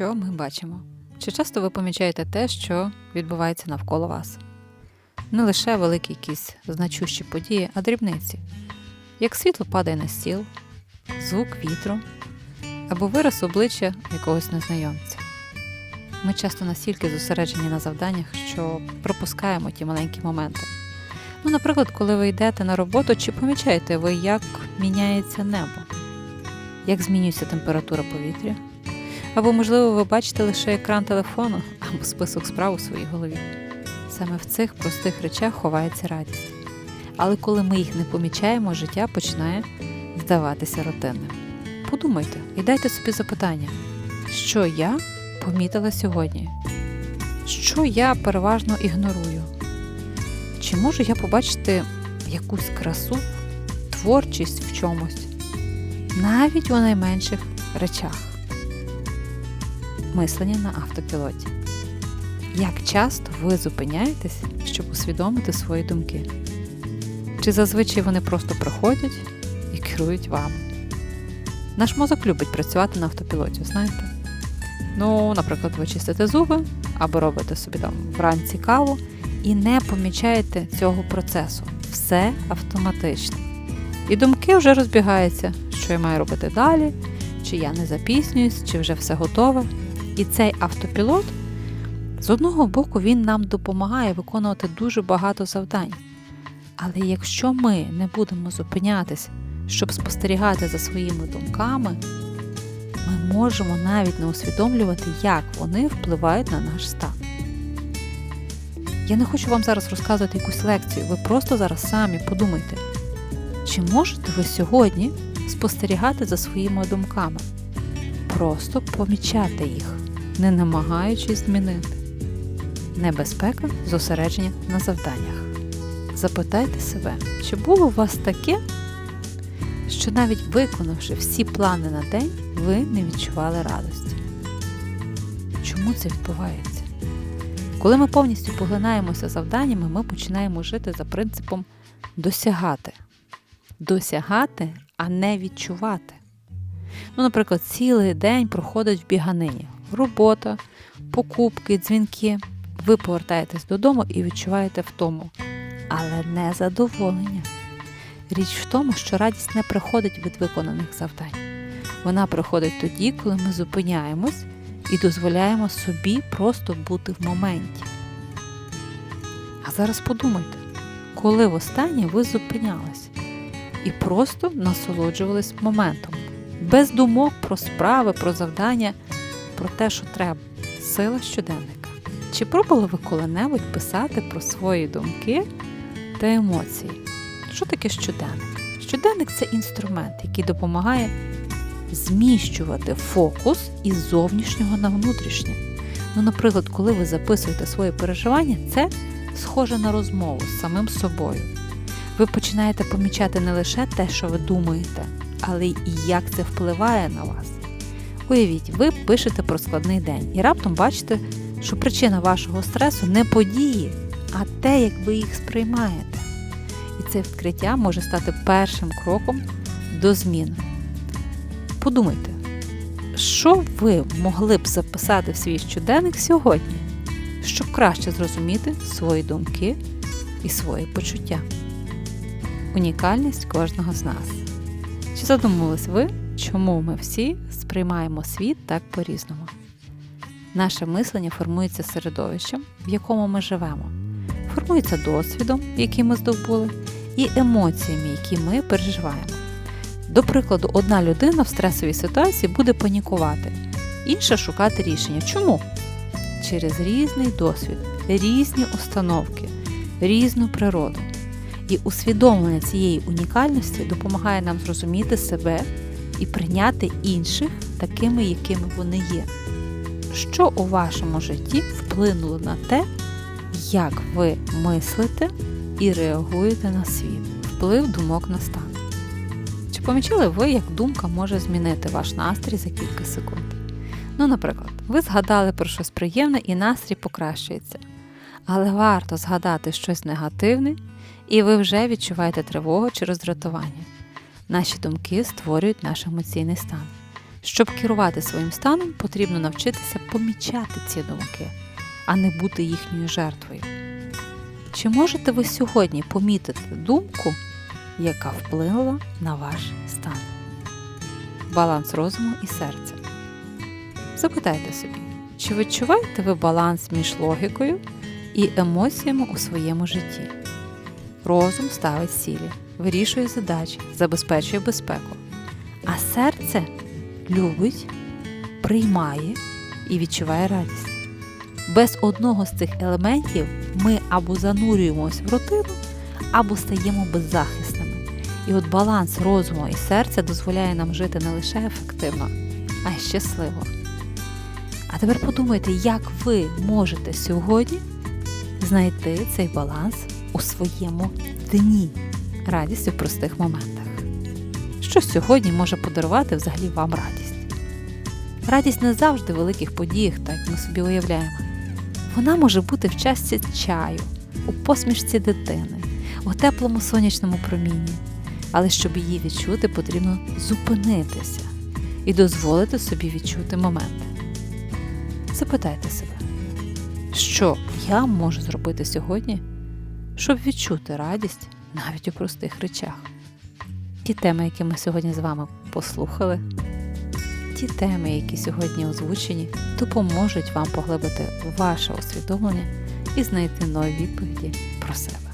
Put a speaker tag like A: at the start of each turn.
A: Що ми бачимо? Чи часто ви помічаєте те, що відбувається навколо вас? Не лише великі якісь значущі події, а дрібниці, як світло падає на стіл, звук вітру або вираз обличчя якогось незнайомця. Ми часто настільки зосереджені на завданнях, що пропускаємо ті маленькі моменти. Ну, наприклад, коли ви йдете на роботу, чи помічаєте ви, як міняється небо, як змінюється температура повітря? Або, можливо, ви бачите лише екран телефону або список справ у своїй голові. Саме в цих простих речах ховається радість. Але коли ми їх не помічаємо, життя починає здаватися рутинним. Подумайте і дайте собі запитання, що я помітила сьогодні? Що я переважно ігнорую? Чи можу я побачити якусь красу, творчість в чомусь, навіть у найменших речах? Мислення на автопілоті. Як часто ви зупиняєтесь, щоб усвідомити свої думки? Чи зазвичай вони просто приходять і керують вами? Наш мозок любить працювати на автопілоті, знаєте? Ну, наприклад, ви чистите зуби або робите собі там вранці каву і не помічаєте цього процесу. Все автоматично. І думки вже розбігаються, що я маю робити далі, чи я не запіснююсь, чи вже все готове. І цей автопілот з одного боку він нам допомагає виконувати дуже багато завдань. Але якщо ми не будемо зупинятись, щоб спостерігати за своїми думками, ми можемо навіть не усвідомлювати, як вони впливають на наш стан. Я не хочу вам зараз розказувати якусь лекцію, ви просто зараз самі подумайте, чи можете ви сьогодні спостерігати за своїми думками, просто помічати їх, не намагаючись змінити. Небезпека зосередження на завданнях. Запитайте себе, чи було у вас таке, що навіть виконавши всі плани на день, ви не відчували радості. Чому це відбувається? Коли ми повністю поглинаємося завданнями, ми починаємо жити за принципом досягати. Досягати, а не відчувати. Ну, наприклад, цілий день проходить в біганині. Робота, покупки, дзвінки. Ви повертаєтесь додому і відчуваєте втому, але не задоволення. Річ в тому, що радість не приходить від виконаних завдань. Вона приходить тоді, коли ми зупиняємось і дозволяємо собі просто бути в моменті. А зараз подумайте, коли востаннє ви зупинялись і просто насолоджувались моментом, без думок про справи, про завдання, про те, що треба, сила щоденника. Чи пробували ви коли-небудь писати про свої думки та емоції? Що таке щоденник? Щоденник це інструмент, який допомагає зміщувати фокус із зовнішнього на внутрішнє. Ну, наприклад, коли ви записуєте свої переживання, це схоже на розмову з самим собою. Ви починаєте помічати не лише те, що ви думаєте, але й як це впливає на вас. Уявіть, ви пишете про складний день і раптом бачите, що причина вашого стресу не події, а те, як ви їх сприймаєте. І це відкриття може стати першим кроком до зміни. Подумайте, що ви могли б записати в свій щоденник сьогодні, щоб краще зрозуміти свої думки і свої почуття. Унікальність кожного з нас. Чи задумувались ви, чому ми всі сприймаємо світ так по-різному? Наше мислення формується середовищем, в якому ми живемо, формується досвідом, який ми здобули, і емоціями, які ми переживаємо. До прикладу, одна людина в стресовій ситуації буде панікувати, інша шукати рішення. Чому? Через різний досвід, різні установки, різну природу. І усвідомлення цієї унікальності допомагає нам зрозуміти себе і прийняти інших такими, якими вони є. Що у вашому житті вплинуло на те, як ви мислите і реагуєте на світ, вплив думок на стан? Чи помічали ви, як думка може змінити ваш настрій за кілька секунд? Ну, наприклад, ви згадали про щось приємне і настрій покращується. Але варто згадати щось негативне, і ви вже відчуваєте тривогу чи роздратування. Наші думки створюють наш емоційний стан. Щоб керувати своїм станом, потрібно навчитися помічати ці думки, а не бути їхньою жертвою. Чи можете ви сьогодні помітити думку, яка вплинула на ваш стан? Баланс розуму і серця. Запитайте собі, чи відчуваєте ви баланс між логікою і емоціями у своєму житті? Розум ставить цілі, вирішує задачі, забезпечує безпеку. А серце любить, приймає і відчуває радість. Без одного з цих елементів ми або занурюємось в рутину, або стаємо беззахисними. І от баланс розуму і серця дозволяє нам жити не лише ефективно, а й щасливо. А тепер подумайте, як ви можете сьогодні знайти цей баланс у своєму дні, радість у простих моментах. Що сьогодні може подарувати взагалі вам радість? Радість не завжди в великих подіях, так як ми собі уявляємо. Вона може бути в частці чаю, у посмішці дитини, у теплому сонячному промінні. Але щоб її відчути, потрібно зупинитися і дозволити собі відчути момент. Запитайте себе, що я можу зробити сьогодні, щоб відчути радість навіть у простих речах. Ті теми, які ми сьогодні з вами послухали, ті теми, які сьогодні озвучені, допоможуть вам поглибити ваше усвідомлення і знайти нові відповіді про себе.